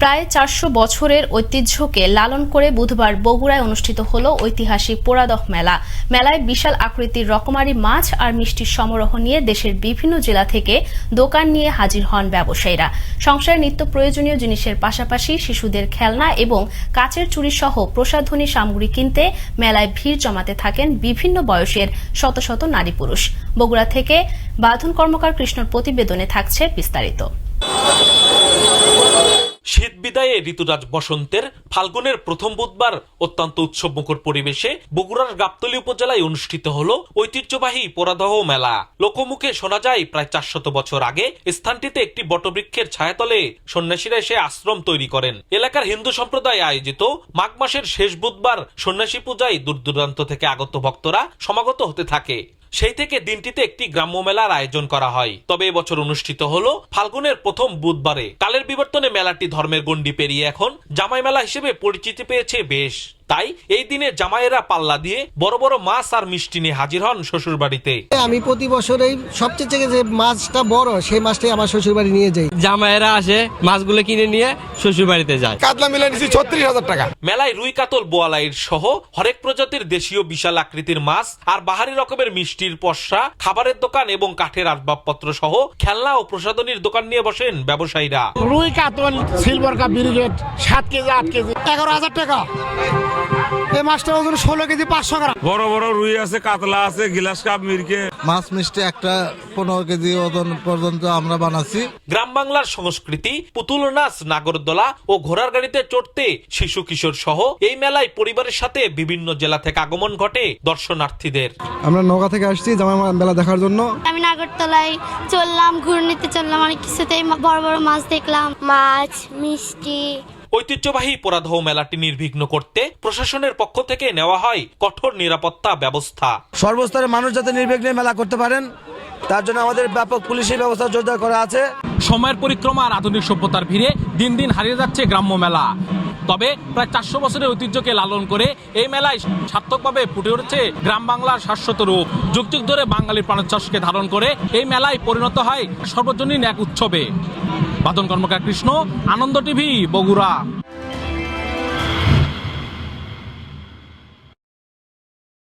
প্রায় চারশো বছরের ঐতিহ্যকে লালন করে বুধবার বগুড়ায় অনুষ্ঠিত হল ঐতিহাসিক পোড়াদহ মেলা। মেলায় বিশাল আকৃতির রকমারি মাছ আর মিষ্টির সমারোহ নিয়ে দেশের বিভিন্ন জেলা থেকে দোকান নিয়ে হাজির হন ব্যবসায়ীরা। সংসারের নিত্য প্রয়োজনীয় জিনিসের পাশাপাশি শিশুদের খেলনা এবং কাচের চুরি সহ প্রসাধনী সামগ্রী কিনতে মেলায় ভিড় জমাতে থাকেন বিভিন্ন বয়সের শত শত নারী পুরুষ। বগুড়া থেকে বাঁধন কর্মকার কৃষ্ণর প্রতিবেদনে থাকছে বিস্তারিত। বিদায়ে ঋতুরাজ বসন্তের ফাল্গুনের প্রথম বুধবার অত্যন্ত উৎসব উৎসবমুখর পরিবেশে বগুড়ার গাবতলী উপজেলায় অনুষ্ঠিত হল ঐতিহ্যবাহী পোড়াদহ মেলা। লোকমুখে শোনা যায়, প্রায় চারশত বছর আগে স্থানটিতে একটি বটবৃক্ষের ছায়াতলে সন্ন্যাসীরা এসে আশ্রম তৈরি করেন। এলাকার হিন্দু সম্প্রদায় আয়োজিত মাঘ মাসের শেষ বুধবার সন্ন্যাসী পূজায় দূর দূরান্ত থেকে আগত ভক্তরা সমাগত হতে থাকে। সেই থেকে দিনটিতে একটি গ্রাম্য মেলার আয়োজন করা হয়। তবে এবছর অনুষ্ঠিত হল ফাল্গুনের প্রথম বুধবারে। কালের বিবর্তনে মেলাটি ধর্মের গণ্ডি পেরিয়ে এখন জামাই মেলা হিসেবে পরিচিতি পেয়েছে বেশ। তাই এই দিনে জামাইয়েরা পাল্লা দিয়ে বড় বড় মাছ আর মিষ্টি নিয়ে হাজির হন শ্বশুর বাড়িতে আমি প্রতি বছরেই সবচেয়ে থেকে যে মাছটা বড় সেই মাছটাই আমার শ্বশুর বাড়ি নিয়ে যাই। জামাইরা আসে মাছগুলো কিনে নিয়ে শ্বশুর বাড়িতে যায়। কাতলা মিলে নিছি ছত্রিশ হাজার টাকা। মেলায় রুই কাতল বোয়ালাইর সহ হরেক প্রজাতির দেশীয় বিশাল আকৃতির মাছ আর বাহারি রকমের মিষ্টির পসরা খাবারের দোকান এবং কাঠের আসবাবপত্র সহ খেলনা ও প্রসাধনীর দোকান নিয়ে বসেন ব্যবসায়ীরা। রুই কাতল সিলভার কাপ ব্রিগেড সাত কেজি আট কেজি এগারো হাজার টাকা। এই মাছটা ওজন ষোলো কেজি পাঁচশো গ্রাম। বড় বড় রুই আছে কাতলা আছে গিলাস কাপ মিরকে। মাছ মিষ্টি একটা পনেরো কেজি ওজন পর্যন্ত আমরা বানাচ্ছি। গ্রাম বাংলার সংস্কৃতি পুতুল নাচ নাগরদোলা ও ঘোড়ার গাড়িতে চড়তে শিশু কিশোর সহ এই মেলায় পরিবারের সাথে বিভিন্ন জেলা থেকে আগমন ঘটে দর্শনার্থীদের। আমরা নৌকা থেকে আসছি জামা মেলা দেখার জন্য। আমি নাগরতলায় চললাম ঘুরনিতে চললাম অনেক কিছুতেই বড় বড় মাছ দেখলাম। মাছ মিষ্টি ঐতিহ্যবাহী পরাধ মেলাটি নির্বিঘ্ন করতে প্রশাসনের পক্ষ থেকে নেওয়া হয় কঠোর নিরাপত্তা ব্যবস্থা। সর্বস্তরের মানুষ যাতে নির্বিঘ্নে মেলা করতে পারেন তার জন্য আমাদের ব্যাপক পুলিশি ব্যবস্থা জোরদার করা আছে। সময়ের পরিক্রমা আর আধুনিক সভ্যতার ভিড়ে দিন দিন হারিয়ে যাচ্ছে গ্রাম্য মেলা। তবে প্রায় চারশো বছরের ঐতিহ্যকে লালন করে এই মেলায় সার্থকভাবে ফুটে উঠেছে গ্রাম বাংলার শাশ্বত রূপ। যুগ যুগ ধরে বাঙালির প্রাণোচ্ছ্বাসকে ধারণ করে এই মেলায় পরিণত হয় সর্বজনীন এক উৎসবে। বাদন কর্মকার কৃষ্ণ, আনন্দ টিভি, বগুড়া।